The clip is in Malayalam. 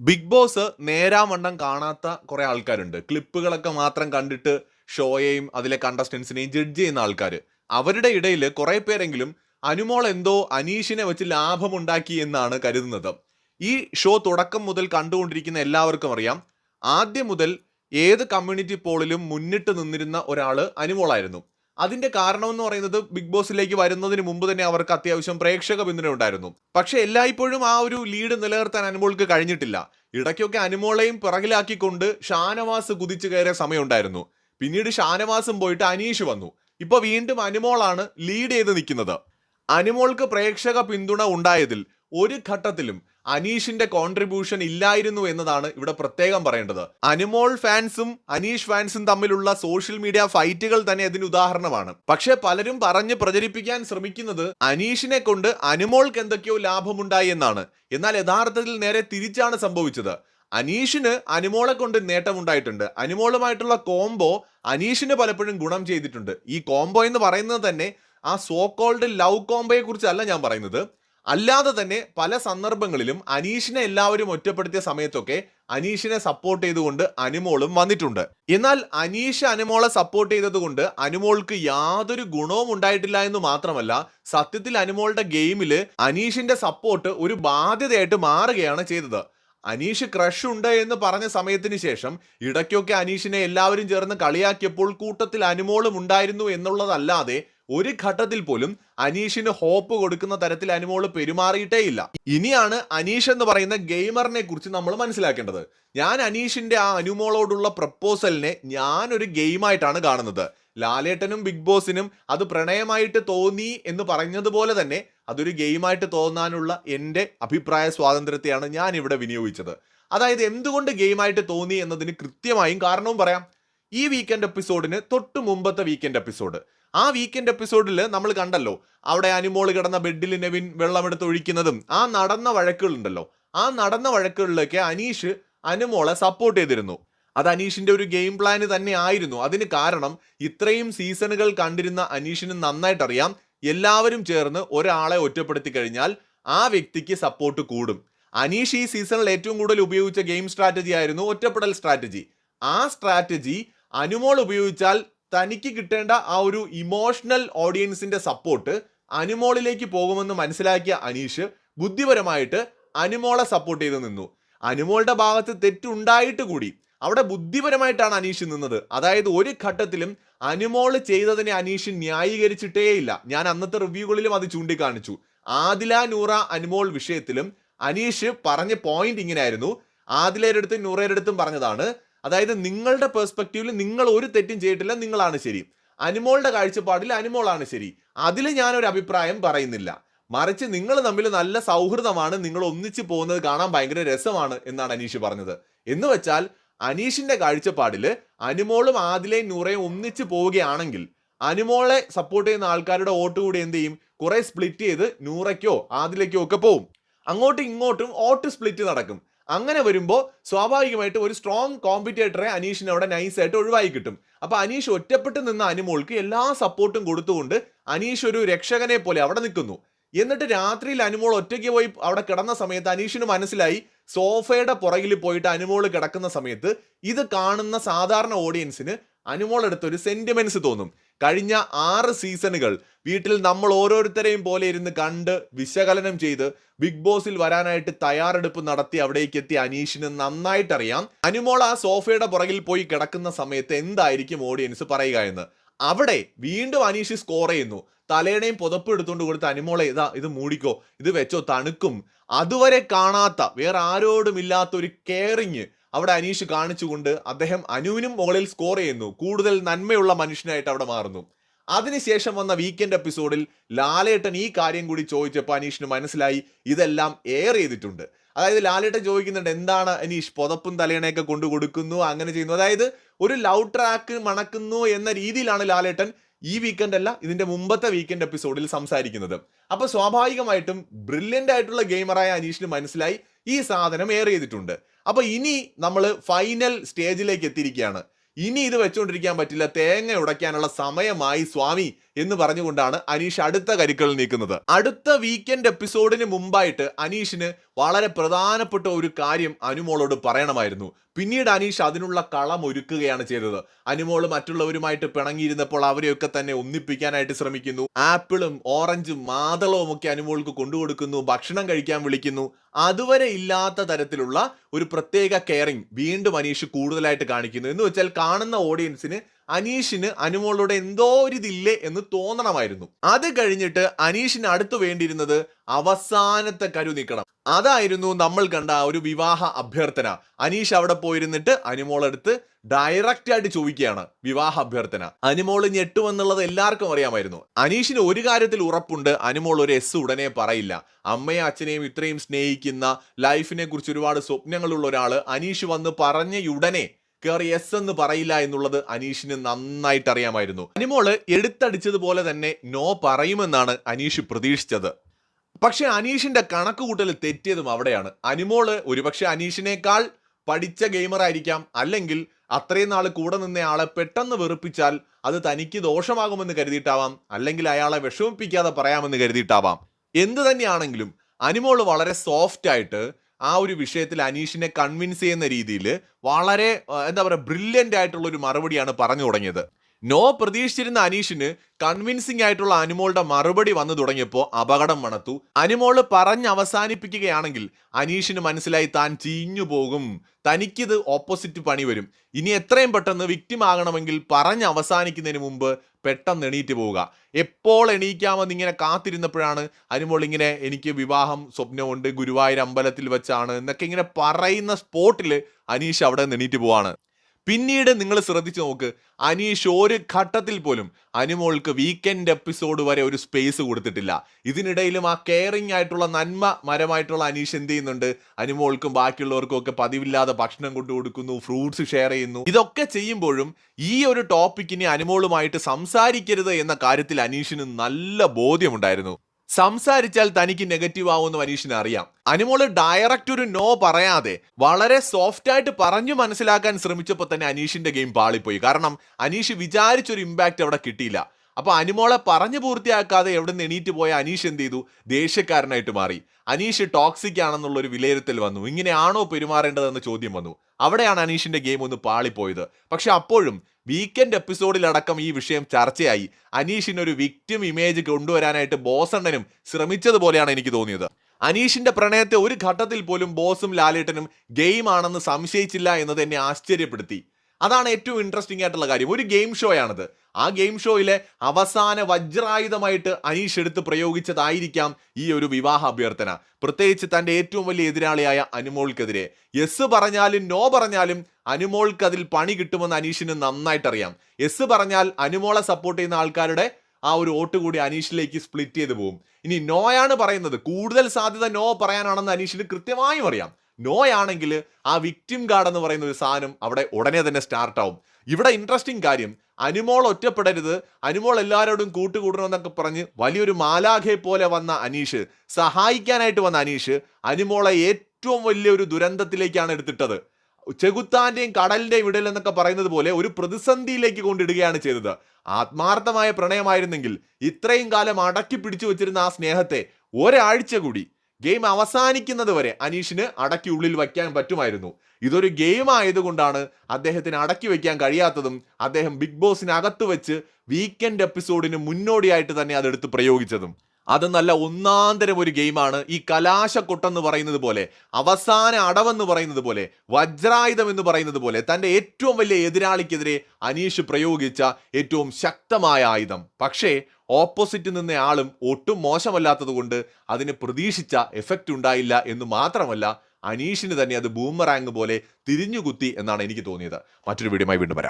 ബിഗ് ബോസ് നേരാമണ്ണം കാണാത്ത കുറേ ആൾക്കാരുണ്ട്. ക്ലിപ്പുകളൊക്കെ മാത്രം കണ്ടിട്ട് ഷോയെയും അതിലെ കണ്ടസ്റ്റൻസിനെയും ജഡ്ജ് ചെയ്യുന്ന ആൾക്കാർ അവരുടെ ഇടയിൽ കുറേ പേരെങ്കിലും അനുമോൾ എന്തോ അനീഷിനെ വെച്ച് ലാഭമുണ്ടാക്കി എന്നാണ് കരുതുന്നത്. ഈ ഷോ തുടക്കം മുതൽ കണ്ടുകൊണ്ടിരിക്കുന്ന എല്ലാവർക്കും അറിയാം. ആദ്യം മുതൽ ഏത് കമ്മ്യൂണിറ്റി പോളിലും മുന്നിട്ട് നിന്നിരുന്ന ഒരാൾ അനുമോളായിരുന്നു. അതിന്റെ കാരണം എന്ന് പറയുന്നത് ബിഗ് ബോസിലേക്ക് വരുന്നതിന് മുമ്പ് തന്നെ അവർക്ക് അത്യാവശ്യം പ്രേക്ഷക പിന്തുണ ഉണ്ടായിരുന്നു. പക്ഷെ എല്ലായ്പ്പോഴും ആ ഒരു ലീഡ് നിലനിർത്താൻ അനുമോൾക്ക് കഴിഞ്ഞിട്ടില്ല. ഇടയ്ക്കൊക്കെ അനുമോളെയും പിറകിലാക്കിക്കൊണ്ട് ഷാനവാസ് കുതിച്ചു കയറിയ സമയമുണ്ടായിരുന്നു. പിന്നീട് ഷാനവാസും പോയിട്ട് അനീഷ് വന്നു. ഇപ്പൊ വീണ്ടും അനുമോളാണ് ലീഡ് ചെയ്ത് നിൽക്കുന്നത്. അനുമോൾക്ക് പ്രേക്ഷക പിന്തുണ ഉണ്ടായതിൽ ഒരു ഘട്ടത്തിലും അനീഷിന്റെ കോൺട്രിബ്യൂഷൻ ഇല്ലായിരുന്നു എന്നതാണ് ഇവിടെ പ്രത്യേകം പറയേണ്ടത്. അനുമോൾ ഫാൻസും അനീഷ് ഫാൻസും തമ്മിലുള്ള സോഷ്യൽ മീഡിയ ഫൈറ്റുകൾ തന്നെ അതിന് ഉദാഹരണമാണ്. പക്ഷെ പലരും പറഞ്ഞ് പ്രചരിപ്പിക്കാൻ ശ്രമിക്കുന്നത് അനീഷിനെ കൊണ്ട് അനുമോൾക്ക് എന്തൊക്കെയോ ലാഭമുണ്ടായി എന്നാണ്. എന്നാൽ യഥാർത്ഥത്തിൽ നേരെ തിരിച്ചാണ് സംഭവിച്ചത്. അനീഷിന് അനുമോളെ കൊണ്ട് നേട്ടമുണ്ടായിട്ടുണ്ട്. അനുമോളുമായിട്ടുള്ള കോംബോ അനീഷിന് പലപ്പോഴും ഗുണം ചെയ്തിട്ടുണ്ട്. ഈ കോംബോ എന്ന് പറയുന്നത് തന്നെ ആ സോ കോൾഡ് ലവ് കോംബോയെ കുറിച്ചല്ല ഞാൻ പറയുന്നത്. അല്ലാതെ തന്നെ പല സന്ദർഭങ്ങളിലും അനീഷിനെ എല്ലാവരും ഒറ്റപ്പെടുത്തിയ സമയത്തൊക്കെ അനീഷിനെ സപ്പോർട്ട് ചെയ്തുകൊണ്ട് അനുമോളും വന്നിട്ടുണ്ട്. എന്നാൽ അനീഷ് അനുമോളെ സപ്പോർട്ട് ചെയ്തതുകൊണ്ട് അനുമോൾക്ക് യാതൊരു ഗുണവും ഉണ്ടായിട്ടില്ല എന്ന് മാത്രമല്ല സത്യത്തിൽ അനുമോളുടെ ഗെയിമിൽ അനീഷിന്റെ സപ്പോർട്ട് ഒരു ബാധ്യതയായിട്ട് മാറുകയാണ് ചെയ്തത്. അനീഷ് ക്രഷ് ഉണ്ട് എന്ന് പറഞ്ഞ സമയത്തിന് ശേഷം ഇടയ്ക്കൊക്കെ അനീഷിനെ എല്ലാവരും ചേർന്ന് കളിയാക്കിയപ്പോൾ കൂട്ടത്തിൽ അനുമോളും ഉണ്ടായിരുന്നു എന്നുള്ളതല്ലാതെ ഒരു ഘട്ടത്തിൽ പോലും അനീഷിന് ഹോപ്പ് കൊടുക്കുന്ന തരത്തിൽ അനുമോൾ പെരുമാറിയിട്ടേ ഇല്ല ഇനിയാണ് അനീഷ് എന്ന് പറയുന്ന ഗെയിമറിനെ കുറിച്ച് നമ്മൾ മനസ്സിലാക്കേണ്ടത്. ഞാൻ അനീഷിന്റെ ആ അനുമോളോടുള്ള പ്രപ്പോസലിനെ ഞാനൊരു ഗെയിമായിട്ടാണ് കാണുന്നത്. ലാലേട്ടനും ബിഗ് ബോസിനും അത് പ്രണയമായിട്ട് തോന്നി എന്ന് പറഞ്ഞതുപോലെ തന്നെ അതൊരു ഗെയിമായിട്ട് തോന്നാനുള്ള എന്റെ അഭിപ്രായ സ്വാതന്ത്ര്യത്തെയാണ് ഞാൻ ഇവിടെ വിനിയോഗിച്ചത്. അതായത് എന്തുകൊണ്ട് ഗെയിമായിട്ട് തോന്നി എന്നതിന് കൃത്യമായും കാരണവും പറയാം. ഈ വീക്കെൻഡ് എപ്പിസോഡിന് തൊട്ട് മുമ്പത്തെ വീക്കെൻഡ് എപ്പിസോഡ് ആ വീക്കെൻഡ് എപ്പിസോഡിൽ നമ്മൾ കണ്ടല്ലോ അവിടെ അനിമോൾ കിടന്ന ബെഡിൽ നെവിൻ വെള്ളമെടുത്ത് ഒഴിക്കുന്നതും ആ നടന്ന വഴക്കുകളുണ്ടല്ലോ. ആ നടന്ന വഴക്കുകളിലേക്ക് അനീഷ് അനുമോളെ സപ്പോർട്ട് ചെയ്തിരുന്നു. അത് അനീഷിന്റെ ഒരു ഗെയിം പ്ലാൻ തന്നെ ആയിരുന്നു. അതിന് കാരണം ഇത്രയും സീസണുകൾ കണ്ടിരുന്ന അനീഷിന് നന്നായിട്ടറിയാം. എല്ലാവരും ചേർന്ന് ഒരാളെ ഒറ്റപ്പെടുത്തി കഴിഞ്ഞാൽ ആ വ്യക്തിക്ക് സപ്പോർട്ട് കൂടും. അനീഷ് ഈ സീസണിൽ ഏറ്റവും കൂടുതൽ ഉപയോഗിച്ച ഗെയിം സ്ട്രാറ്റജി ആയിരുന്നു ഒറ്റപ്പെടൽ സ്ട്രാറ്റജി ആ സ്ട്രാറ്റജി അനുമോൾ ഉപയോഗിച്ചാൽ തനിക്ക് കിട്ടേണ്ട ആ ഒരു ഇമോഷണൽ ഓഡിയൻസിന്റെ സപ്പോർട്ട് അനുമോളിലേക്ക് പോകുമെന്ന് മനസ്സിലാക്കിയ അനീഷ് ബുദ്ധിപരമായിട്ട് അനുമോളെ സപ്പോർട്ട് ചെയ്ത് നിന്നു. അനുമോളുടെ ഭാഗത്ത് തെറ്റുണ്ടായിട്ട് കൂടി അവിടെ ബുദ്ധിപരമായിട്ടാണ് അനീഷ് നിന്നത്. അതായത് ഒരു ഘട്ടത്തിലും അനുമോൾ ചെയ്തതിനെ അനീഷ് ന്യായീകരിച്ചിട്ടേയില്ല. ഞാൻ അന്നത്തെ റിവ്യൂകളിലും അത് ചൂണ്ടിക്കാണിച്ചു. ആദില നൂറ അനുമോൾ വിഷയത്തിലും അനീഷ് പറഞ്ഞ പോയിന്റ് ഇങ്ങനെയായിരുന്നു. ആദിലയുടെ അടുത്തും നൂറയുടെ അടുത്തും പറഞ്ഞതാണ് അതായത് നിങ്ങളുടെ പെർസ്പെക്റ്റീവിൽ നിങ്ങൾ ഒരു തെറ്റും ചെയ്തിട്ടില്ല നിങ്ങളാണ് ശരി. അനിമോളുടെ കാഴ്ചപ്പാടിൽ അനിമോളാണ് ശരി. അതിൽ ഞാനൊരു അഭിപ്രായം പറയുന്നില്ല. മറിച്ച് നിങ്ങൾ തമ്മിൽ നല്ല സൗഹൃദമാണ് നിങ്ങൾ ഒന്നിച്ചു പോകുന്നത് കാണാൻ ഭയങ്കര രസമാണ് എന്നാണ് അനീഷ് പറഞ്ഞത്. എന്ന് വെച്ചാൽ അനീഷിന്റെ കാഴ്ചപ്പാടിൽ അനുമോളും ആദിലയും നൂറയും ഒന്നിച്ചു പോവുകയാണെങ്കിൽ അനുമോളെ സപ്പോർട്ട് ചെയ്യുന്ന ആൾക്കാരുടെ വോട്ട് കൂടി എന്ത് ചെയ്യും? കുറെ സ്പ്ലിറ്റ് ചെയ്ത് നൂറയ്ക്കോ ആദിലേക്കോ ഒക്കെ പോവും. അങ്ങോട്ടും ഇങ്ങോട്ടും വോട്ട് സ്പ്ലിറ്റ് നടക്കും. അങ്ങനെ വരുമ്പോൾ സ്വാഭാവികമായിട്ട് ഒരു സ്ട്രോങ് കോമ്പറ്റേറ്ററെ അനീഷിന് അവിടെ നൈസായിട്ട് ഒഴിവായി കിട്ടും. അപ്പൊ അനീഷ് ഒറ്റപ്പെട്ട് നിന്ന അനുമോൾക്ക് എല്ലാ സപ്പോർട്ടും കൊടുത്തുകൊണ്ട് അനീഷ് ഒരു രക്ഷകനെ പോലെ അവിടെ നിൽക്കുന്നു. എന്നിട്ട് രാത്രിയിൽ അനുമോൾ ഒറ്റയ്ക്ക് പോയി അവിടെ കിടന്ന സമയത്ത് അനീഷിന് മനസ്സിലായി സോഫയുടെ പുറകിൽ പോയിട്ട് അനുമോൾ കിടക്കുന്ന സമയത്ത് ഇത് കാണുന്ന സാധാരണ ഓഡിയൻസിന് അനുമോൾ എടുത്തൊരു സെന്റിമെന്റ്സ് തോന്നും. കഴിഞ്ഞ ആറ് സീസണുകൾ വീട്ടിൽ നമ്മൾ ഓരോരുത്തരെയും പോലെ ഇരുന്ന് കണ്ട് വിശകലനം ചെയ്ത് ബിഗ് ബോസിൽ വരാനായിട്ട് തയ്യാറെടുപ്പ് നടത്തി അവിടേക്ക് എത്തിയ അനീഷിന് നന്നായിട്ടറിയാം. അനുമോൾ ആ സോഫയുടെ പുറകിൽ പോയി കിടക്കുന്ന സമയത്ത് എന്തായിരിക്കും ഓഡിയൻസ് പറയുക എന്ന്. അവിടെ വീണ്ടും അനീഷ് സ്കോർ ചെയ്യുന്നു. തലേണയും പുതപ്പ് എടുത്തുകൊണ്ട് കൊടുത്ത് അനുമോളെ ഇതാ ഇത് മൂടിക്കോ. ഇത് വെച്ചോ. തണുക്കും. അതുവരെ കാണാത്ത വേറെ ആരോടും ഇല്ലാത്ത ഒരു കെയറിങ് അവിടെ അനീഷ് കാണിച്ചുകൊണ്ട് അദ്ദേഹം അനുവിനും മുകളിൽ സ്കോർ ചെയ്യുന്നു. കൂടുതൽ നന്മയുള്ള മനുഷ്യനായിട്ട് അവിടെ മാറുന്നു. അതിനുശേഷം വന്ന വീക്കെൻഡ് എപ്പിസോഡിൽ ലാലേട്ടൻ ഈ കാര്യം കൂടി ചോദിച്ചപ്പോൾ അനീഷിന് മനസ്സിലായി ഇതെല്ലാം എയർ ചെയ്തിട്ടുണ്ട്. അതായത് ലാലേട്ടൻ ചോദിക്കുന്നുണ്ട് എന്താണ് അനീഷ് പുതപ്പും തലേണയൊക്കെ കൊണ്ടു കൊടുക്കുന്നു അങ്ങനെ ചെയ്യുന്നു? അതായത് ഒരു ലവ് ട്രാക്ക് മണക്കുന്നു എന്ന രീതിയിലാണ് ലാലേട്ടൻ ഈ വീക്കെൻഡ് അല്ല ഇതിന്റെ മുമ്പത്തെ വീക്കെൻഡ് എപ്പിസോഡിൽ സംസാരിക്കുന്നത്. അപ്പോൾ സ്വാഭാവികമായിട്ടും ബ്രില്യന്റ് ആയിട്ടുള്ള ഗെയിമറായ അനീഷിന് മനസ്സിലായി ഈ സാധനം എയർ ചെയ്തിട്ടുണ്ട്. അപ്പൊ ഇനി നമ്മൾ ഫൈനൽ സ്റ്റേജിലേക്ക് എത്തിയിരിക്കുകയാണ്. ഇനി ഇത് വെച്ചുകൊണ്ടിരിക്കാൻ പറ്റില്ല. തേങ്ങ ഉടയ്ക്കാനുള്ള സമയമായി സ്വാമി. എന്ന് പറഞ്ഞുകൊണ്ടാണ് അനീഷ് അടുത്ത കരുക്കൾ നീക്കുന്നത്. അടുത്ത വീക്കെൻഡ് എപ്പിസോഡിന് മുമ്പായിട്ട് അനീഷിന് വളരെ പ്രധാനപ്പെട്ട ഒരു കാര്യം അനുമോളോട് പറയണമായിരുന്നു. പിന്നീട് അനീഷ് അതിനുള്ള കളം ഒരുക്കുകയാണ് ചെയ്തത്. അനുമോൾ മറ്റുള്ളവരുമായിട്ട് പിണങ്ങിയിരുന്നപ്പോൾ അവരെയൊക്കെ തന്നെ ഒന്നിപ്പിക്കാനായിട്ട് ശ്രമിക്കുന്നു. ആപ്പിളും ഓറഞ്ചും മാതളവും ഒക്കെ അനുമോൾക്ക് കൊണ്ടുകൊടുക്കുന്നു ഭക്ഷണം കഴിക്കാൻ വിളിക്കുന്നു. അതുവരെ ഇല്ലാത്ത തരത്തിലുള്ള ഒരു പ്രത്യേക കെയറിങ് വീണ്ടും അനീഷ് കൂടുതലായിട്ട് കാണിക്കുന്നു. എന്ന് വെച്ചാൽ കാണുന്ന ഓഡിയൻസിന് അനീഷിന് അനുമോളോട് എന്തോ ഒരു ഇതില്ലേ എന്ന് തോന്നണമായിരുന്നു. അത് കഴിഞ്ഞിട്ട് അനീഷിന് അടുത്ത് വേണ്ടിയിരുന്നത് അവസാനത്തെ കരു നീക്കണം. അതായിരുന്നു നമ്മൾ കണ്ട ആ ഒരു വിവാഹ അഭ്യർത്ഥന. അനീഷ് അവിടെ പോയിരുന്നിട്ട് അനുമോളെടുത്ത് ഡയറക്റ്റ് ആയിട്ട് ചോദിക്കുകയാണ് വിവാഹ അഭ്യർത്ഥന. അനുമോൾ ഞെട്ടുമെന്നുള്ളത് എല്ലാവർക്കും അറിയാമായിരുന്നു. അനീഷിന് ഒരു കാര്യത്തിൽ ഉറപ്പുണ്ട്. അനുമോൾ ഒരു എസ് ഉടനെ പറയില്ല. അമ്മയും അച്ഛനെയും ഇത്രയും സ്നേഹിക്കുന്ന ലൈഫിനെ കുറിച്ച് ഒരുപാട് സ്വപ്നങ്ങളുള്ള ഒരാൾ അനീഷ് വന്ന് പറഞ്ഞ ഉടനെ കയറി എസ് എന്ന് പറയില്ല എന്നുള്ളത് അനീഷിന് നന്നായിട്ട് അറിയാമായിരുന്നു അനിമോൾ എടുത്തടിച്ചതുപോലെ തന്നെ നോ പറയുമെന്നാണ് അനീഷ് പ്രതീക്ഷിച്ചത്. പക്ഷെ അനീഷിന്റെ കണക്ക് കൂട്ടൽ തെറ്റിയതും അവിടെയാണ്. അനിമോൾ ഒരുപക്ഷെ അനീഷിനേക്കാൾ പഠിച്ച ഗെയിമർ ആയിരിക്കാം. അല്ലെങ്കിൽ അത്രയും നാൾ കൂടെ നിന്ന ആളെ പെട്ടെന്ന് വെറുപ്പിച്ചാൽ അത് തനിക്ക് ദോഷമാകുമെന്ന് കരുതിയിട്ടാവാം. അല്ലെങ്കിൽ അയാളെ വിഷമിപ്പിക്കാതെ പറയാമെന്ന് കരുതിയിട്ടാവാം. എന്ത് തന്നെയാണെങ്കിലും അനിമോൾ വളരെ സോഫ്റ്റ് ആയിട്ട് ആ ഒരു വിഷയത്തിൽ അനീഷിനെ കൺവിൻസ് ചെയ്യുന്ന രീതിയിൽ വളരെ എന്താ പറയുക ബ്രില്യന്റ് ആയിട്ടുള്ള ഒരു മറുപടിയാണ് പറഞ്ഞു തുടങ്ങിയത്. നോ പ്രതീക്ഷിച്ചിരുന്ന അനീഷിന് കൺവിൻസിംഗ് ആയിട്ടുള്ള അനുമോളുടെ മറുപടി വന്നു തുടങ്ങിയപ്പോൾ അപകടം മണത്തു. അനുമോൾ പറഞ്ഞ് അവസാനിപ്പിക്കുകയാണെങ്കിൽ അനീഷിന് മനസ്സിലായി താൻ ചീഞ്ഞു പോകും. തനിക്കിത് ഓപ്പോസിറ്റ് പണി വരും. ഇനി എത്രയും പെട്ടെന്ന് വിക്ടിം ആകണമെങ്കിൽ പറഞ്ഞ് അവസാനിക്കുന്നതിന് മുമ്പ് പെട്ടെന്ന് എണീറ്റ് പോവുക. എപ്പോൾ എണീക്കാമെന്ന് ഇങ്ങനെ കാത്തിരുന്നപ്പോഴാണ് അനുമോൾ ഇങ്ങനെ എനിക്ക് വിവാഹം സ്വപ്നമുണ്ട്. ഗുരുവായൂർ അമ്പലത്തിൽ വെച്ചാണ് എന്നൊക്കെ ഇങ്ങനെ പറയുന്ന സ്പോട്ടിൽ അനീഷ് അവിടെ നിന്ന് എണീറ്റ് പോവാണ്. പിന്നീട് നിങ്ങൾ ശ്രദ്ധിച്ചു നോക്ക്. അനീഷ് ഒരു ഘട്ടത്തിൽ പോലും അനുമോൾക്ക് വീക്കെൻഡ് എപ്പിസോഡ് വരെ ഒരു സ്പേസ് കൊടുത്തിട്ടില്ല. ഇതിനിടയിലും ആ കെയറിംഗ് ആയിട്ടുള്ള നന്മ മരമായിട്ടുള്ള അനീഷ് എന്ത് ചെയ്യുന്നുണ്ട്? അനുമോൾക്കും ബാക്കിയുള്ളവർക്കും ഒക്കെ പതിവില്ലാതെ ഭക്ഷണം കൊണ്ടു കൊടുക്കുന്നു ഫ്രൂട്ട്സ് ഷെയർ ചെയ്യുന്നു. ഇതൊക്കെ ചെയ്യുമ്പോഴും ഈ ഒരു ടോപ്പിക്കിനെ അനുമോളുമായിട്ട് സംസാരിക്കരുത് എന്ന കാര്യത്തിൽ അനീഷിന് നല്ല ബോധ്യമുണ്ടായിരുന്നു. സംസാരിച്ചാൽ തനിക്ക് നെഗറ്റീവ് ആവുമെന്ന് മനീഷിന് അറിയാം. അനുമോൾ ഡയറക്റ്റ് ഒരു നോ പറയാതെ വളരെ സോഫ്റ്റ് ആയിട്ട് പറഞ്ഞു മനസ്സിലാക്കാൻ ശ്രമിച്ചപ്പോൾ തന്നെ അനീഷിന്റെ ഗെയിം പാളിപ്പോയി. കാരണം അനീഷ് വിചാരിച്ചൊരു ഇമ്പാക്റ്റ് അവിടെ കിട്ടിയില്ല. അപ്പൊ അനുമോളെ പറഞ്ഞു പൂർത്തിയാക്കാതെ എവിടെ നിന്ന് എണീറ്റ് പോയ അനീഷ് എന്ത് ചെയ്തു? ദേഷ്യക്കാരനായിട്ട് മാറി. അനീഷ് ടോക്സിക് ആണെന്നുള്ള ഒരു വിലയിരുത്തൽ വന്നു. ഇങ്ങനെയാണോ പെരുമാറേണ്ടതെന്ന ചോദ്യം വന്നു. അവിടെയാണ് അനീഷിന്റെ ഗെയിം ഒന്ന് പാളിപ്പോയത്. പക്ഷെ അപ്പോഴും വീക്കെൻഡ് എപ്പിസോഡിലടക്കം ഈ വിഷയം ചർച്ചയായി. അനീഷിന് ഒരു വിക്ടിം ഇമേജ് കൊണ്ടുവരാനായിട്ട് ബോസണ്ണനും ശ്രമിച്ചതുപോലെയാണ് എനിക്ക് തോന്നിയത്. അനീഷിന്റെ പ്രണയത്തെ ഒരു ഘട്ടത്തിൽ പോലും ബോസും ലാലേട്ടനും ഗെയിം ആണെന്ന് സംശയിച്ചില്ല എന്നത് എന്നെ ആശ്ചര്യപ്പെടുത്തി. അതാണ് ഏറ്റവും ഇൻട്രസ്റ്റിംഗ് ആയിട്ടുള്ള കാര്യം. ഒരു ഗെയിം ഷോ ആണത്. ആ ഗെയിം ഷോയിലെ അവസാന വജ്രായുധമായിട്ട് അനീഷ് എടുത്ത് പ്രയോഗിച്ചതായിരിക്കാം ഈ ഒരു വിവാഹ അഭ്യർത്ഥന. പ്രത്യേകിച്ച് തന്റെ ഏറ്റവും വലിയ എതിരാളിയായ അനുമോൾക്കെതിരെ. യെസ് പറഞ്ഞാലും നോ പറഞ്ഞാലും അനുമോൾക്ക് അതിൽ പണി കിട്ടുമെന്ന് അനീഷിന് നന്നായിട്ട് അറിയാം യെസ് പറഞ്ഞാൽ അനുമോളെ സപ്പോർട്ട് ചെയ്യുന്ന ആൾക്കാരുടെ ആ ഒരു വോട്ട് കൂടി അനീഷിലേക്ക് സ്പ്ലിറ്റ് ചെയ്ത് പോകും ഇനി നോയാണ് പറയുന്നത്. കൂടുതൽ സാധ്യത നോ പറയാനാണെന്ന് അനീഷിന് കൃത്യമായും അറിയാം. നോ ആണെങ്കിൽ ആ വിക്ടിം കാർഡ് എന്ന് പറയുന്ന ഒരു സാധനം അവിടെ ഉടനെ തന്നെ സ്റ്റാർട്ട് ആവും. ഇവിടെ ഇൻട്രസ്റ്റിംഗ് കാര്യം. അനുമോൾ ഒറ്റപ്പെടരുത്. അനുമോൾ എല്ലാവരോടും കൂട്ടുകൂടണമെന്നൊക്കെ പറഞ്ഞ് വലിയൊരു മാലാഖയെ പോലെ വന്ന അനീഷ് സഹായിക്കാനായിട്ട് വന്ന അനീഷ് അനുമോളെ ഏറ്റവും വലിയൊരു ദുരന്തത്തിലേക്കാണ് എടുത്തിട്ടത്. ചെകുത്താന്റെയും കടലിന്റെയും ഇടയിൽ എന്നൊക്കെ പറയുന്നത് പോലെ ഒരു പ്രതിസന്ധിയിലേക്ക് കൊണ്ടിടുകയാണ് ചെയ്തത്. ആത്മാർത്ഥമായ പ്രണയമായിരുന്നെങ്കിൽ ഇത്രയും കാലം അടക്കി പിടിച്ചു വെച്ചിരുന്ന ആ സ്നേഹത്തെ ഒരാഴ്ച കൂടി ഗെയിം അവസാനിക്കുന്നത് വരെ അനീഷിന് അടക്കി ഉള്ളിൽ വയ്ക്കാൻ പറ്റുമായിരുന്നു. ഇതൊരു ഗെയിം ആയതുകൊണ്ടാണ് അദ്ദേഹത്തിന് അടക്കി വയ്ക്കാൻ കഴിയാത്തതും അദ്ദേഹം ബിഗ് ബോസിനകത്ത് വെച്ച് വീക്കെൻഡ് എപ്പിസോഡിന് മുന്നോടിയായിട്ട് തന്നെ അതെടുത്ത് പ്രയോഗിച്ചതും. അത് നല്ല ഒന്നാന്തരം ഒരു ഗെയിമാണ്. ഈ കലാശക്കൊട്ടെന്ന് പറയുന്നത് പോലെ അവസാന അടവെന്ന് പറയുന്നത് പോലെ വജ്രായുധം എന്ന് പറയുന്നത് പോലെ തന്റെ ഏറ്റവും വലിയ എതിരാളിക്കെതിരെ അനീഷ് പ്രയോഗിച്ച ഏറ്റവും ശക്തമായ ആയുധം. പക്ഷേ ഓപ്പോസിറ്റ് നിന്ന ആളും ഒട്ടും മോശമല്ലാത്തതുകൊണ്ട് അതിന് പ്രതീക്ഷിച്ച എഫക്റ്റ് ഉണ്ടായില്ല എന്ന് മാത്രമല്ല അനീഷിന് തന്നെ അത് ബൂമറാങ് പോലെ തിരിഞ്ഞുകുത്തി എന്നാണ് എനിക്ക് തോന്നിയത്. മറ്റൊരു വീഡിയോയുമായി വീണ്ടും വരാം.